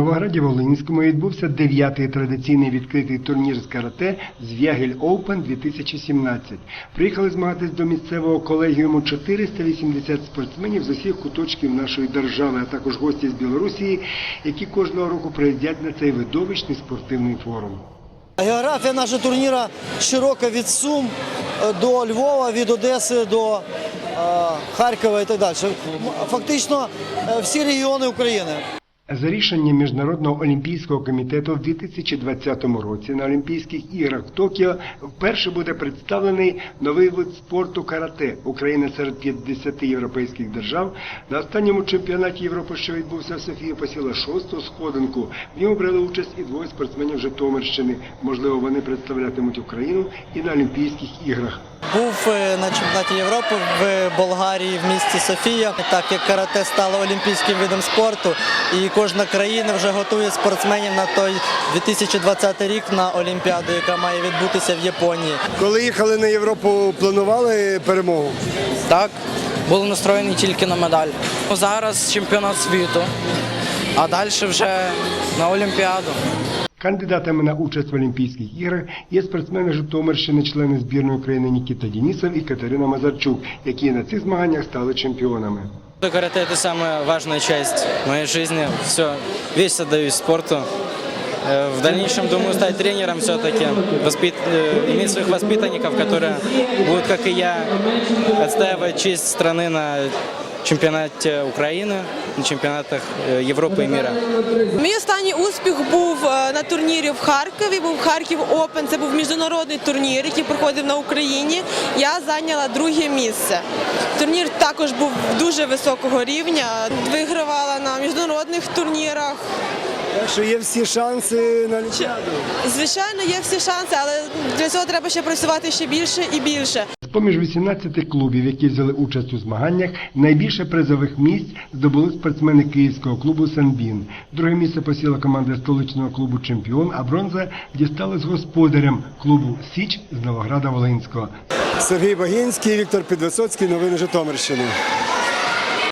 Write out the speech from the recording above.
Новограді Волинському відбувся дев'ятий традиційний відкритий турнір з карате «Звягель Оупен 2017. Приїхали змагатись до місцевого колегіуму 480 спортсменів з усіх куточків нашої держави, а також гості з Білорусі, які кожного року приїздять на цей видовищний спортивний форум. Географія нашого турніра широка від Сум е, до Львова, від Одеси до е, Харкова і так далі. Фактично е, всі регіони України. За рішенням Міжнародного олімпійського комітету в 2020 році на Олімпійських іграх в Токіо вперше буде представлений новий вид спорту карате. Україна серед 50 європейських держав на останньому чемпіонаті Європи, що відбувся в Софії, посіла шосту сходинку. В ньому брали участь і двоє спортсменів Житомирщини. Можливо, вони представлятимуть Україну і на Олімпійських іграх. Був е, на чемпіонаті Європи в Болгарії в місті Софія, так як карате стало олімпійським видом спорту, і кожна країна вже готує спортсменів на той 2020 рік на Олімпіаду, яка має відбутися в Японії. Коли їхали на Європу, планували перемогу? Так, були настроєні тільки на медаль. Зараз чемпіонат світу, а далі вже на Олімпіаду. Кандидатами на участь в Олімпійських іграх є спортсмени Житомирщини, члени збірної України Нікіта Дінісов і Катерина Мазарчук, які на цих змаганнях стали чемпіонами. Карате – это самая важная часть моей жизни. Все, весь отдаюсь спорту. Э, В дальнейшем думаю стать тренером все-таки, воспит... э, иметь своих воспитанников, которые будут, как и я, отстаивать честь страны на чемпионате Украины, на чемпионатах э, Европы и мира. Мій останній успіх був е, на турнірі в Харкові. Був Харків Опен. Це був міжнародний турнір, який проходив на Україні. Я зайняла друге місце. Турнір також був дуже високого рівня. Вигравала на міжнародних турнірах. Так що є всі шанси на Олімпіаду. Звичайно, є всі шанси, але для цього треба ще працювати ще більше і більше. З-поміж 18 клубів, які взяли участь у змаганнях, найбільше призових місць здобули спортсмени київського клубу «Санбін». Друге місце посіла команда столичного клубу «Чемпіон», а бронза дісталась господарям клубу «Січ» з Новограда Волинського. Сергій Багінський, Віктор Підвисоцький, новини Житомирщини.